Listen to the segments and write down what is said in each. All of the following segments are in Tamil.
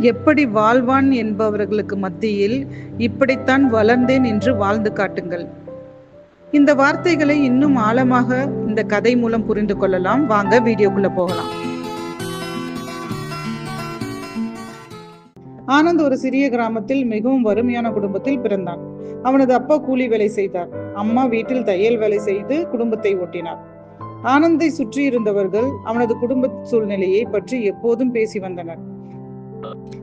எப்படி வாழ்வான் என்பவர்களுக்கு மத்தியில் இப்படித்தான் வளர்ந்தேன் என்று வாழ்ந்து காட்டுங்கள். இந்த வார்த்தைகளை இன்னும் ஆழமாக இந்த கதை மூலம் புரிந்து கொள்ளலாம். வாங்க வீடியோக்குள்ள போகலாம். ஆனந்த் ஒரு சிறிய கிராமத்தில் மிகவும் வறுமையான குடும்பத்தில் பிறந்தான். அவனது அப்பா கூலி வேலை செய்தார். அம்மா வீட்டில் தையல் வேலை செய்து குடும்பத்தை ஓட்டினார். ஆனந்தை சுற்றி இருந்தவர்கள் அவனது குடும்ப சூழ்நிலையை பற்றி எப்போதும் பேசி வந்தனர்.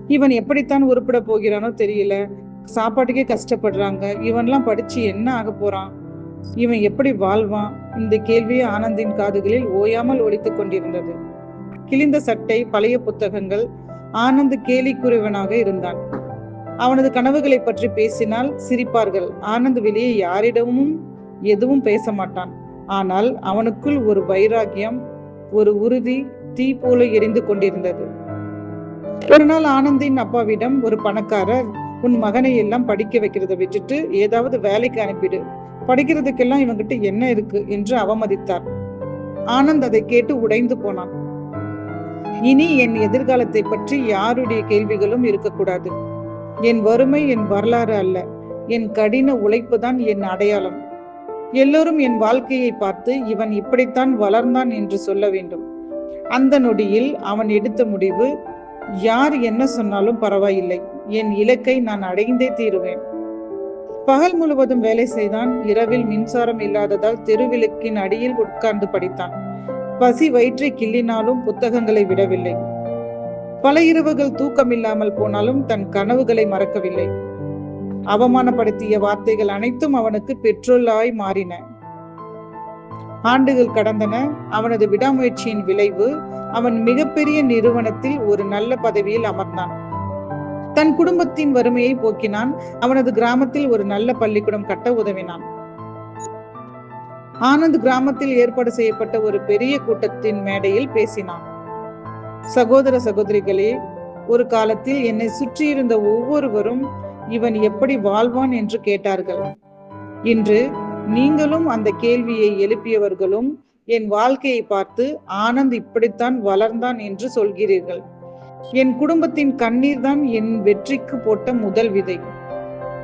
இவன் எப்படித்தான் உருப்பிட போகிறானோ தெரியல. சாப்பாட்டுக்கே கஷ்டப்படுறாங்க. இவன்லாம் படிச்சு என்ன ஆக போறான்? இவன் எப்படி வாழ்வான்? இந்த கேள்வி ஆனந்தின் காதுகளில் ஓயாமல் ஒழித்துக் கொண்டிருந்தது. கிழிந்த சட்டை பழைய புத்தகங்கள் ஆனந்த் கேலிக்குறைவனாக இருந்தான். அவனது கனவுகளை பற்றி பேசினால் சிரிப்பார்கள். ஆனந்த் வெளியே யாரிடமும் எதுவும் பேச மாட்டான். ஆனால் அவனுக்குள் ஒரு வைராகியம் ஒரு உறுதி தீ போல எரிந்து கொண்டிருந்தது. ஒரு நாள் ஆனந்தின் அப்பாவிடம் ஒரு பணக்காரர் உன் மகனை எல்லாம் படிக்க வைக்கிறத வச்சுட்டு ஏதாவது வேலைக்கு அனுப்பிடு. படிக்கிறதுக்கெல்லாம் இவங்கிட்ட என்ன இருக்கு? என்று அவமதித்தார். ஆனந்த் அதை கேட்டு உடைந்து போனான். இனி என் எதிர்காலத்தை பற்றி யாருடைய கேள்விகளும் இருக்கக்கூடாது. என் வறுமை என் வரலாறு அல்ல. என் கடின உழைப்பு தான் என் அடையாளம். எல்லோரும் என் வாழ்க்கையை பார்த்து இவன் இப்படித்தான் வளர்ந்தான் என்று சொல்ல வேண்டும். அந்த நொடியில் அவன் எடுத்த முடிவு யார் என்ன சொன்னாலும் பரவாயில்லை. என் இலக்கை நான் அடைந்தே தீருவேன். பகல் முழுவதும் வேலை செய்தான். இரவில் மின்சாரம் இல்லாததால் தெருவிளக்கின் அடியில் உட்கார்ந்து படித்தான். பசி வயிற்றை கிள்ளினாலும் புத்தகங்களை விடவில்லை. பல இரவுகள் தூக்கம் இல்லாமல் போனாலும் தன் கனவுகளை மறக்கவில்லை. அவமானப்படுத்திய வார்த்தைகள் அனைத்தும் அவனுக்கு பெட்ரோலாய் மாறின. ஆண்டுகள் கடந்தன. அவனது விடாமுயற்சியின் விளைவு அவன் மிகப்பெரிய நிறுவனத்தில் ஒரு நல்ல பதவியில் அமர்ந்தான். தன் குடும்பத்தின் வறுமையை போக்கினான். அவனது கிராமத்தில் ஒரு நல்ல பள்ளிக்கூடம் கட்ட உதவினான். ஆனந்த் கிராமத்தில் ஏற்பாடு செய்யப்பட்ட ஒரு பெரிய கூட்டத்தின் மேடையில் பேசினான். சகோதர சகோதரிகளே ஒரு காலத்தில் என்னை சுற்றியிருந்த ஒவ்வொருவரும் இவன் எப்படி வாழ்வான் என்று கேட்டார்கள். இன்று நீங்களும் அந்த கேள்வியை எழுப்பியவர்களும் என் வாழ்க்கையை பார்த்து ஆனந்த் இப்படித்தான் வளர்ந்தான் என்று சொல்கிறீர்கள். என் குடும்பத்தின் கண்ணீர் தான் என் வெற்றிக்கு போட்ட முதல் விதை.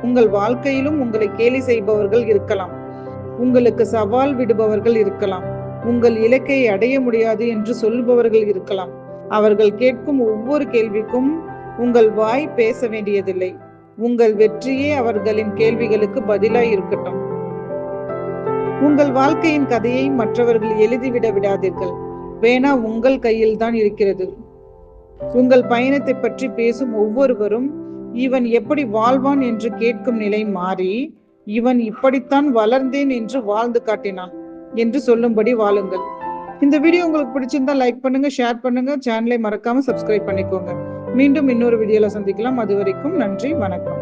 உங்கள் வாழ்க்கையிலும் உங்களை கேலி செய்பவர்கள் இருக்கலாம். உங்களுக்கு சவால் விடுபவர்கள் இருக்கலாம். உங்கள் இலக்கை அடைய முடியாது என்று சொல்பவர்கள் இருக்கலாம். அவர்கள் கேட்கும் ஒவ்வொரு கேள்விக்கும் உங்கள் வாய் பேச வேண்டியதில்லை. உங்கள் வெற்றியே அவர்களின் கேள்விகளுக்கு பதிலாய் இருக்கட்டும். உங்கள் வாழ்க்கையின் கதையை மற்றவர்கள் எழுதிவிட விடாதீர்கள். வேணா உங்கள் கையில் தான் இருக்கிறது. உங்கள் பயணத்தை பற்றி பேசும் ஒவ்வொருவரும் இவன் எப்படி வாழ்வான் என்று கேட்கும் நிலை மாறி இவன் இப்படித்தான் வளர்ந்தேன் என்று வாழ்ந்து காட்டினான் என்று சொல்லும்படி வாழுங்கள். இந்த வீடியோ உங்களுக்கு பிடிச்சிருந்தா லைக் பண்ணுங்க ஷேர் பண்ணுங்க சேனலை மறக்காம சப்ஸ்கிரைப் பண்ணிக்கோங்க. மீண்டும் இன்னொரு வீடியோல சந்திக்கலாம். அது வரைக்கும் நன்றி வணக்கம்.